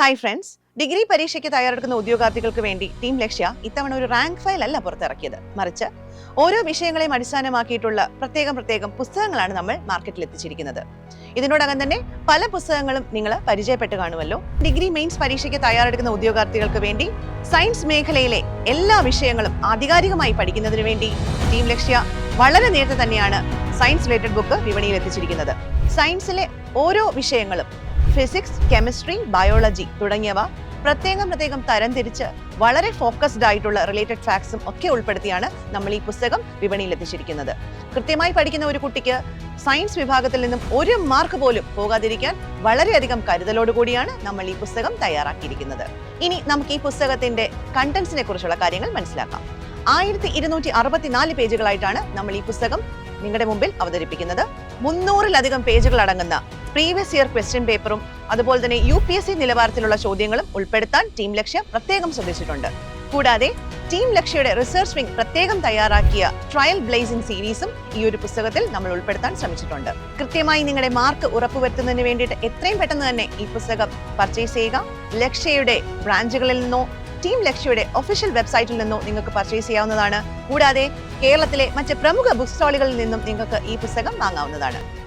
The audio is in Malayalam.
ഹായ് ഫ്രണ്ട്സ് ഡിഗ്രി പരീക്ഷയ്ക്ക് തയ്യാറെടുക്കുന്ന ഉദ്യോഗാർത്ഥികൾക്ക് വേണ്ടി ടീം ലക്ഷ്യ ഇത്തവണ ഒരു റാങ്ക് ഫയൽ അല്ല പുറത്തിറക്കിയത്. മറിച്ച് ഓരോ വിഷയങ്ങളെയും അടിസ്ഥാനമാക്കിയിട്ടുള്ള പ്രത്യേകം പ്രത്യേകം പുസ്തകങ്ങളാണ് നമ്മൾ മാർക്കറ്റിൽ എത്തിച്ചിരിക്കുന്നത്. ഇതിനോടകം തന്നെ പല പുസ്തകങ്ങളും നിങ്ങൾ പരിചയപ്പെട്ട് കാണുമല്ലോ. ഡിഗ്രി മെയിൻസ് പരീക്ഷയ്ക്ക് തയ്യാറെടുക്കുന്ന ഉദ്യോഗാർത്ഥികൾക്ക് വേണ്ടി സയൻസ് മേഖലയിലെ എല്ലാ വിഷയങ്ങളും ആധികാരികമായി പഠിക്കുന്നതിന് വേണ്ടി ടീം ലക്ഷ്യ വളരെ നേരത്തെ തന്നെയാണ് സയൻസ് റിലേറ്റഡ് ബുക്ക് വിപണിയിൽ എത്തിച്ചിരിക്കുന്നത്. സയൻസിലെ ഓരോ വിഷയങ്ങളും ഫിസിക്സ് കെമിസ്ട്രി ബയോളജി തുടങ്ങിയവ പ്രത്യേകം പ്രത്യേകം തരംതിരിച്ച് വളരെ ഫോക്കസ്ഡ് ആയിട്ടുള്ള റിലേറ്റഡ് ഫാക്ട്സും ഒക്കെ ഉൾപ്പെടുത്തിയാണ് നമ്മൾ ഈ പുസ്തകം വിപണിയിൽ എത്തിച്ചിരിക്കുന്നത്. കൃത്യമായി പഠിക്കുന്ന ഒരു കുട്ടിക്ക് സയൻസ് വിഭാഗത്തിൽ നിന്നും ഒരു മാർക്ക് പോലും പോകാതിരിക്കാൻ വളരെയധികം കരുതലോട് കൂടിയാണ് നമ്മൾ ഈ പുസ്തകം തയ്യാറാക്കിയിരിക്കുന്നത്. ഇനി നമുക്ക് ഈ പുസ്തകത്തിന്റെ കണ്ടന്റ്സിനെ കുറിച്ചുള്ള കാര്യങ്ങൾ മനസ്സിലാക്കാം. ആയിരത്തി ഇരുന്നൂറ്റി അറുപത്തിനാല് പേജുകളായിട്ടാണ് നമ്മൾ ഈ പുസ്തകം നിങ്ങളുടെ മുമ്പിൽ അവതരിപ്പിക്കുന്നത് മുന്നൂറിലധികം പേജുകൾ അടങ്ങുന്ന പ്രീവിയസ് ഇയർ ക്വസ്റ്റ്യൻ പേപ്പറും അതുപോലെ തന്നെ യു പി എസ് സി നിലവാരത്തിലുള്ള ചോദ്യങ്ങളും ഉൾപ്പെടുത്താൻ ടീം ലക്ഷ്യം പ്രത്യേകം ശ്രദ്ധിച്ചിട്ടുണ്ട്. കൂടാതെ ടീം ലക്ഷ്യയുടെ റിസർച്ച് വിംഗ് പ്രത്യേകം തയ്യാറാക്കിയ ട്രയൽ ബ്ലേസിംഗ് സീരീസും ഈ ഒരു പുസ്തകത്തിൽ നമ്മൾ ഉൾപ്പെടുത്താൻ ശ്രമിച്ചിട്ടുണ്ട്. കൃത്യമായി നിങ്ങളുടെ മാർക്ക് ഉറപ്പുവരുത്തുന്നതിന് വേണ്ടിയിട്ട് എത്രയും പെട്ടെന്ന് തന്നെ ഈ പുസ്തകം പർച്ചേസ് ചെയ്യുക. ലക്ഷ്യയുടെ ബ്രാഞ്ചുകളിൽ നിന്നോ ടീം ലക്ഷ്യയുടെ ഒഫീഷ്യൽ വെബ്സൈറ്റിൽ നിന്നോ നിങ്ങൾക്ക് പർച്ചേസ് ചെയ്യാവുന്നതാണ്. കൂടാതെ കേരളത്തിലെ മറ്റ് പ്രമുഖ ബുക്ക് സ്റ്റാളുകളിൽ നിന്നും നിങ്ങൾക്ക് ഈ പുസ്തകം വാങ്ങാവുന്നതാണ്.